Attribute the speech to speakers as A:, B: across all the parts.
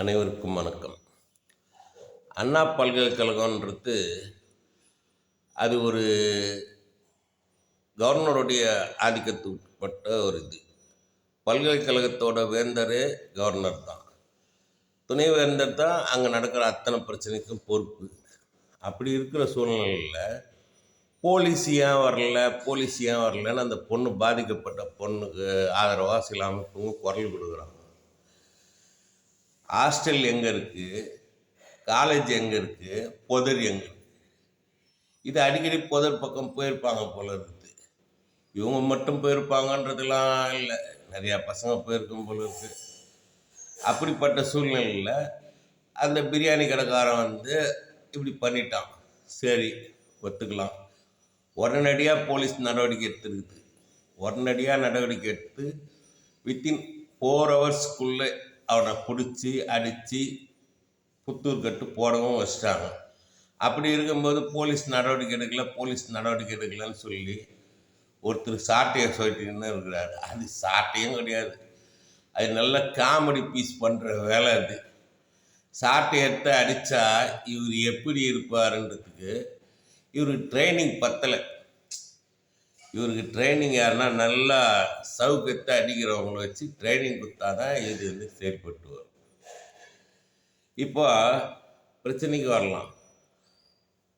A: அனைவருக்கும் வணக்கம். அண்ணா பல்கலைக்கழகன்றது அது ஒரு கவர்னருடைய ஆதிக்கத்துக்குட்பட்ட ஒரு இது. பல்கலைக்கழகத்தோட வேந்தரே கவர்னர் தான். துணை வேந்தர் தான் அங்கே நடக்கிற அத்தனை பிரச்சனைக்கும் பொறுப்பு. அப்படி இருக்கிற சூழ்நிலையில் போலீஸ் ஏன் வரல போலீஸ் ஏன் வரலன்னு அந்த பொண்ணு பாதிக்கப்பட்ட பொண்ணுக்கு ஆதரவாக சில அமைப்புங்க குரல் கொடுக்குறாங்க. ஹாஸ்டல் எங்கே இருக்குது காலேஜ் எங்கே இருக்குது புதர் எங்கே இருக்குது இது அடிக்கடி புதர் பக்கம் போயிருப்பாங்க போல இருக்குது இவங்க மட்டும் போயிருப்பாங்கன்றதுலாம் இல்லை. நிறையா பசங்க போயிருக்கும் போல இருக்கு. அப்படிப்பட்ட சூழ்நிலையில் அந்த பிரியாணி கடைக்காரன் வந்து இப்படி பண்ணிட்டான். சரி ஒத்துக்கலாம். உடனடியாக போலீஸ் நடவடிக்கை எடுத்துருக்குது. உடனடியாக நடவடிக்கை எடுத்து வித்தின் ஃபோர் ஹவர்ஸ்க்குள்ளே அவனை பிடிச்சி அடித்து புத்தூர் கட்டு போடவும் வச்சிட்டாங்க. அப்படி இருக்கும்போது போலீஸ் நடவடிக்கை எடுக்கல போலீஸ் நடவடிக்கை எடுக்கலன்னு சொல்லி ஒருத்தர் சாட்டையை சொல்லிட்டுன்னு இருக்கிறாரு. அது சாட்டையும் கிடையாது. அது நல்ல காமெடி பீஸ் பண்ணுற வேலை அது. சாட்டை எடுத்து அடித்தா இவர் எப்படி இருப்பாருன்றதுக்கு இவருக்கு ட்ரைனிங் பத்தலை. இவருக்கு ட்ரைனிங் யாருன்னா நல்லா சவுக்கத்தை அடிக்கிறவங்கள வச்சு ட்ரைனிங் கொடுத்தா தான் இது வந்து செயல்பட்டு வரும். இப்போ பிரச்சனைக்கு வரலாம்.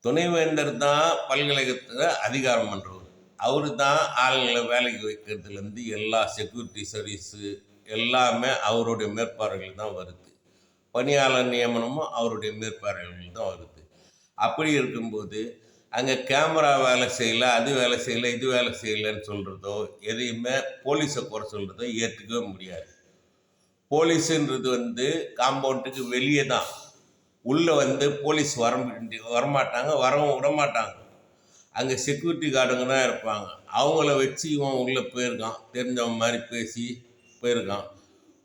A: துணைவேந்தர் தான் பல்கலைக்கழகத்தில் அதிகாரம் பண்ணுறவர் அவரு தான் ஆளுங்களை வேலைக்கு வைக்கிறதுலேருந்து எல்லா செக்யூரிட்டி சர்வீஸு எல்லாமே அவருடைய மேற்பார்வையில் தான் வருது. பணியாளர் நியமனமும் அவருடைய மேற்பார்வையில் தான் வருது. அப்படி இருக்கும்போது அங்கே கேமரா வேலை செய்யல அது வேலை செய்யல இது வேலை செய்யலைன்னு சொல்கிறதோ எதையுமே போலீஸை குறை சொல்கிறதோ ஏற்றுக்கவே முடியாது. போலீஸுன்றது வந்து காம்பவுண்டுக்கு வெளியே தான். உள்ளே வந்து போலீஸ் வர வரமாட்டாங்க வரவும் விட மாட்டாங்க அங்கே செக்யூரிட்டி கார்டுங்க தான் இருப்பாங்க. அவங்கள வச்சு இவன் உள்ளே போயிருக்கான். தெரிஞ்சவன் மாதிரி பேசி போயிருக்கான்.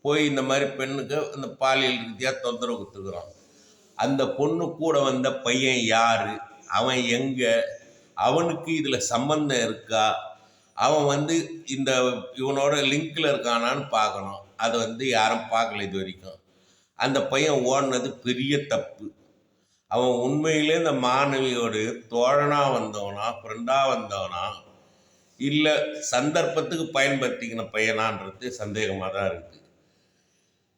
A: போய் இந்த மாதிரி பெண்ணுக்கு இந்த பாலியல் ரீதியாக தொந்தரவு கொடுத்துருக்குறான். அந்த பொண்ணு கூட வந்த பையன் யார்? அவன் எங்கே? அவனுக்கு இதில் சம்பந்தம் இருக்கா? அவன் வந்து இந்த இவனோட லிங்கில் இருக்கானான்னு பார்க்கணும். அதை வந்து யாரும் பார்க்கல இது வரைக்கும். அந்த பையன் ஓடினது பெரிய தப்பு. அவன் உண்மையிலே இந்த மாணவியோட தோழனாக வந்தவனா ஃப்ரெண்டாக வந்தவனா இல்லை சந்தர்ப்பத்துக்கு பயன்படுத்திக்கின பையனான்றது சந்தேகமாக தான் இருக்குது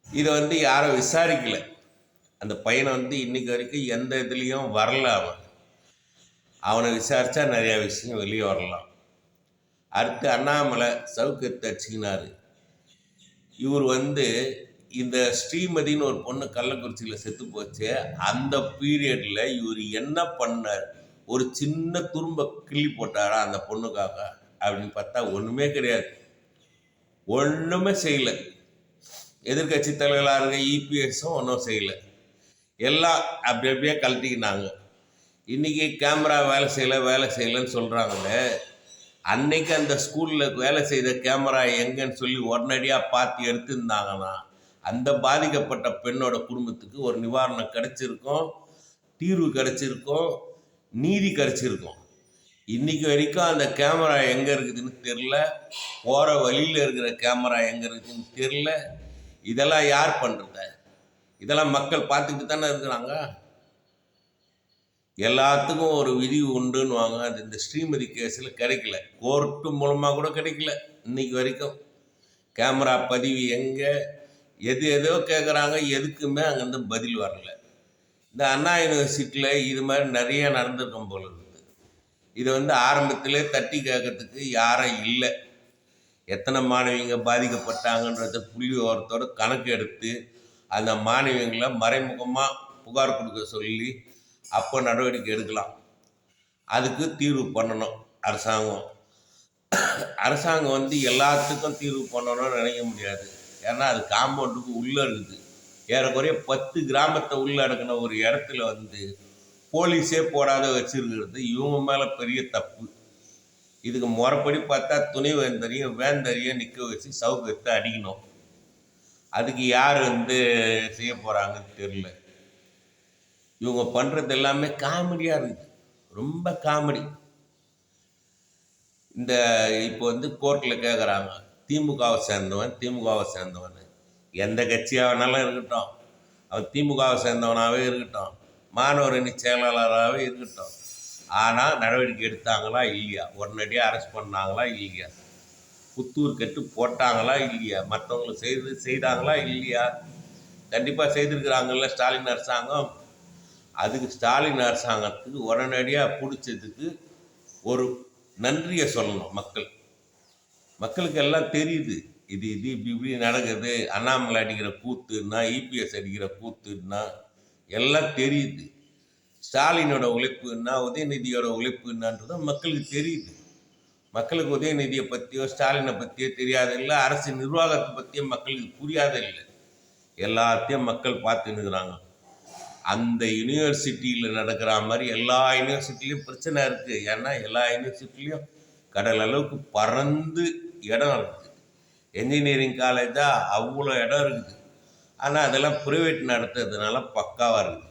A: இதை வந்து யாரும் விசாரிக்கல. அந்த பையனை வந்து இன்னைக்கு வரைக்கும் எந்த இதுலேயும் வரல அவன். அவனை விசாரித்தா நிறையா விஷயம் வெளியே வரலாம். அடுத்து அண்ணாமலை சவுக்கத்தை அடிச்சுக்கினாரு இவர் வந்து இந்த ஸ்ரீமதின்னு ஒரு பொண்ணு கள்ளக்குறிச்சியில் செத்து போச்சு. அந்த பீரியடில் இவர் என்ன பண்ணார்? ஒரு சின்ன துரும்ப கிள்ளி போட்டாரா அந்த பொண்ணுக்காக? அப்படின்னு பார்த்தா ஒன்றுமே கிடையாது. ஒன்றுமே செய்யலை. எதிர்கட்சி தலைவர்களாக இருக்க இபிஎஸும் ஒன்றும் செய்யலை. எல்லாம் அப்படி அப்படியே கழட்டிக்கினாங்க. இன்றைக்கி கேமரா வேலை செய்யலை வேலை செய்யலைன்னு சொல்கிறாங்களே அன்னைக்கு அந்த ஸ்கூலில் வேலை செய்த கேமரா எங்கன்னு சொல்லி உடனடியாக பார்த்து எடுத்திருந்தாங்கன்னா அந்த பாதிக்கப்பட்ட பெண்ணோட குடும்பத்துக்கு ஒரு நிவாரணம் கிடைச்சிருக்கும் தீர்வு கிடச்சிருக்கும் நீதி கிடச்சிருக்கும். இன்றைக்கி வரைக்கும் அந்த கேமரா எங்கே இருக்குதுன்னு தெரில போகிற வழியில் இருக்கிற கேமரா எங்கே இருக்குதுன்னு தெரில இதெல்லாம் யார் பண்ணுறத இதெல்லாம் மக்கள் பார்த்துக்கிட்டு தானே இருக்கிறாங்க? எல்லாத்துக்கும் ஒரு விதி உண்டுன்னு வாங்க. அது இந்த ஸ்ரீமதி கேஸில் கிடைக்கல. கோர்ட்டு மூலமாக கூட கிடைக்கல இன்னைக்கு வரைக்கும். கேமரா பதிவு எங்கே? எது எதோ கேட்குறாங்க எதுக்குமே அங்கேருந்து பதில் வரல. இந்த அண்ணா யூனிவர்சிட்டியில் இது மாதிரி நிறைய நடந்திருக்கும் போல இருக்குது. இதை வந்து ஆரம்பத்திலே தட்டி கேட்கறதுக்கு யாரும் இல்லை. எத்தனை மாணவிங்க பாதிக்கப்பட்டாங்கன்றத புள்ளி ஓரத்தோட கணக்கு எடுத்து அந்த மாணவிங்களை மறைமுகமாக புகார் கொடுக்க சொல்லி அப்போ நடவடிக்கை எடுக்கலாம். அதுக்கு தீர்வு பண்ணணும் அரசாங்கம். அரசாங்கம் வந்து எல்லாத்துக்கும் தீர்வு பண்ணணும்னு நினைக்க முடியாது. ஏன்னா அது காம்பவுண்டுக்கு உள்ளே இருக்குது. ஏறக்குறைய பத்து கிராமத்தை உள்ளடக்கின ஒரு இடத்துல வந்து போலீஸே போடாத வச்சுருக்கிறது இவங்க மேலே பெரிய தப்பு. இதுக்கு முறைப்படி பார்த்தா துணை வேந்தரையும் வேந்தரையும் நிற்க வச்சு சவுக்கத்தை அடிக்கணும். அதுக்கு யார் வந்து செய்ய போகிறாங்கன்னு தெரில இவங்க பண்ணுறது எல்லாமே காமெடியாக இருக்குது ரொம்ப காமெடி. இந்த இப்போ வந்து கோர்ட்டில் கேட்குறாங்க திமுகவை சேர்ந்தவன் திமுகவை சேர்ந்தவன். எந்த கட்சியாக வேணாலும் இருக்கட்டும். அவன் திமுகவை சேர்ந்தவனாகவே இருக்கட்டும். மாணவர் அணி செயலாளராகவே இருக்கட்டும். ஆனால் நடவடிக்கை எடுத்தாங்களா இல்லையா? உடனடியாக அரெஸ்ட் பண்ணாங்களா இல்லையா? புத்தூர் கட்டு போட்டாங்களா இல்லையா? மற்றவங்களுக்கு செய்து செய்தாங்களா இல்லையா? கண்டிப்பாக செய்திருக்கிறாங்கல்ல ஸ்டாலின் அரசாங்கம். அதுக்கு ஸ்டாலின் அரசாங்கத்துக்கு உடனடியாக பிடிச்சதுக்கு ஒரு நன்றியை சொல்லணும் மக்கள். மக்களுக்கு எல்லாம் தெரியுது. இது இது இப்படி இப்படி நடக்குது. அண்ணாமலை அடிக்கிற கூத்துன்னா இபிஎஸ் அடிக்கிற கூத்துன்னா எல்லாம் தெரியுது. ஸ்டாலினோட உழைப்புன்னா உதயநிதியோட உழைப்புன்னான்றது மக்களுக்கு தெரியுது. மக்களுக்கு உதயநிதியை பற்றியோ ஸ்டாலினை பற்றியோ தெரியாதில்ல. அரசு நிர்வாகத்தை பற்றியும் மக்களுக்கு புரியாதில்லை. எல்லாத்தையும் மக்கள் பார்த்துன்னுக்குறாங்க. அந்த யூனிவர்சிட்டியில் நடக்கிற மாதிரி எல்லா யூனிவர்சிட்டிலையும் பிரச்சனை இருக்குது ஏன்னா எல்லா யூனிவர்சிட்டிலையும் கடல் அளவுக்கு பறந்து இடம் இருக்குது. என்ஜினியரிங் காலேஜாக அவ்வளோ இடம் இருக்குது. ஆனால் அதெல்லாம் ப்ரைவேட் நடத்துறதுனால பக்காவாக இருக்குது.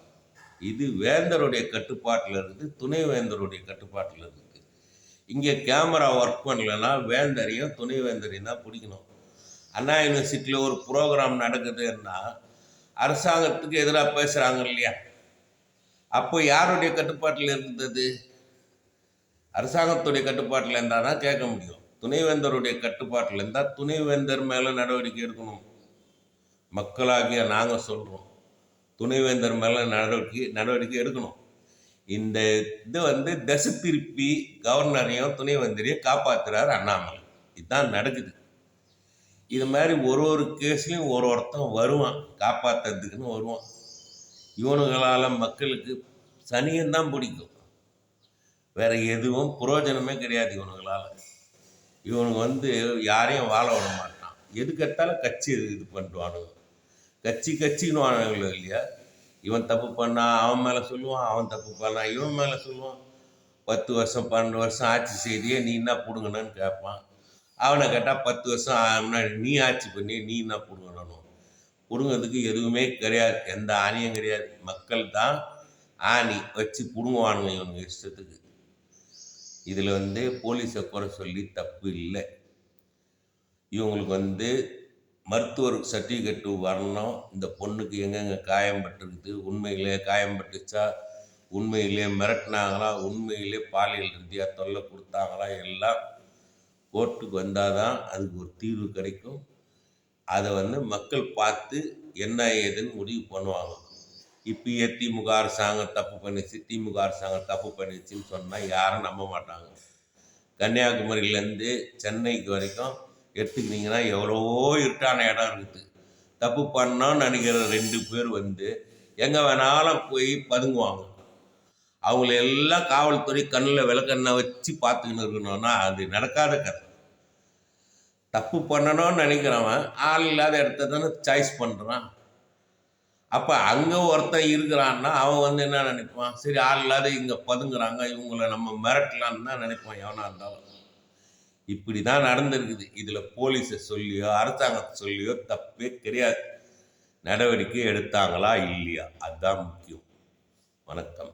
A: இது வேந்தருடைய கட்டுப்பாட்டில் இருக்குது துணை வேந்தருடைய கட்டுப்பாட்டில் இருக்குது. இங்கே கேமரா ஒர்க் பண்ணலைன்னா வேந்தரையும் துணை வேந்தரையும் தான் பிடிக்கணும். அண்ணா யூனிவர்சிட்டியில் ஒரு ப்ரோக்ராம் நடக்குதுன்னா அரசாங்கத்துக்கு எதிராக பேசுகிறாங்க இல்லையா அப்போ யாருடைய கட்டுப்பாட்டில் இருந்தது? அரசாங்கத்துடைய கட்டுப்பாட்டில் இருந்தால் தான் கேட்க முடியும். துணைவேந்தருடைய கட்டுப்பாட்டில் இருந்தால் துணைவேந்தர் மேலே நடவடிக்கை எடுக்கணும். மக்களாகிய நாங்கள் சொல்கிறோம் துணைவேந்தர் மேலே நடவடிக்கை நடவடிக்கை எடுக்கணும். இந்த இது வந்து தசை திருப்பி கவர்னரையும் துணைவேந்தரையும் காப்பாற்றுறாரு அண்ணாமலை. இதுதான் நடக்குது. இது மாதிரி ஒரு ஒரு கேஸ்லையும் ஒரு ஒருத்தன் வருவான் காப்பாற்றுறதுக்குன்னு வருவான். இவனுங்களால் மக்களுக்கு சனியன்தான் பிடிக்கும். வேற எதுவும் புரோஜனமே கிடையாது இவனுங்களால். இவனுங்க வந்து யாரையும் வாழ விட மாட்டான். எதுக்கெடுத்தாலும் கட்சி இது பண்ணுவானுங்க கட்சி கட்சின்னு இல்லையா? இவன் தப்பு பண்ணா அவன் மேலே சொல்லுவான் அவன் தப்பு பண்ணா இவன் மேலே சொல்லுவான். பத்து வருஷம் பன்னெண்டு வருஷம் ஆட்சி செய்தியே நீ என்ன பிடுங்கணும்னு கேட்பான். அவனை கேட்டால் பத்து வருஷம் ஆ- முன்னாடி நீ ஆட்சி பண்ணி நீ என்ன பிடுங்கணும் பிடுங்கிறதுக்கு எதுவுமே கிடையாது. எந்த ஆணியும் கிடையாது. மக்கள் தான் ஆணி வச்சு பிடுங்குவானுங்க இவனுங்க இஷ்டத்துக்கு. இதில் வந்து போலீஸை குறை சொல்லி தப்பு இல்லை. இவங்களுக்கு வந்து மருத்துவர் சர்டிஃபிகேட்டு வரணும். இந்த பொண்ணுக்கு எங்கெங்கே காயம் பட்டிருக்குது? உண்மையிலே காயம் பட்டுச்சா? உண்மையிலே மிரட்டினாங்களா? உண்மையிலே பாலியல் ரீதியாக தொல்லை கொடுத்தாங்களா? எல்லாம் கோர்ட்டுக்கு வந்தால் தான் அதுக்கு ஒரு தீர்வு கிடைக்கும். அதை வந்து மக்கள் பார்த்து என்ன ஏதுன்னு முடிவு பண்ணுவாங்க. இப்பயே திமுக அரசாங்கம் தப்பு பண்ணிச்சு திமுக அரசாங்கம் தப்பு பண்ணிச்சுன்னு சொன்னால் யாரும் நம்ப மாட்டாங்க. கன்னியாகுமரியிலேருந்து சென்னைக்கு வரைக்கும் எடுத்துக்கிட்டிங்கன்னா எவ்வளவோ இருட்டான இடம் இருக்குது. தப்பு பண்ணோன்னு நினைக்கிற ரெண்டு பேர் வந்து எங்கே வேணாலும் போய் பதுங்குவாங்க. அவங்கள எல்லாம் காவல்துறை கண்ணில் விளக்கெண்ணெய் வச்சு பார்த்துக்கின்னு இருக்கணும்னா அது நடக்காத கதை. தப்பு பண்ணணும்னு நினைக்கிறவன் ஆள் இல்லாத இடத்த தானே சாய்ஸ் பண்ணுறான் அப்போ அங்கே ஒருத்தன் இருக்கிறான்னா அவன் வந்து என்ன நினைப்பான்? சரி ஆள் இல்லாத இங்கே பதுங்குறாங்க இவங்களை நம்ம மிரட்டலான்னு தான் நினைப்பான் எவனா இருந்தாலும். இப்படி தான் நடந்திருக்குது. இதில் போலீஸை சொல்லியோ அரசாங்கத்தை சொல்லியோ தப்பே கிடையாது நடவடிக்கை எடுத்தாங்களா இல்லையா? அதுதான் முக்கியம். வணக்கம்.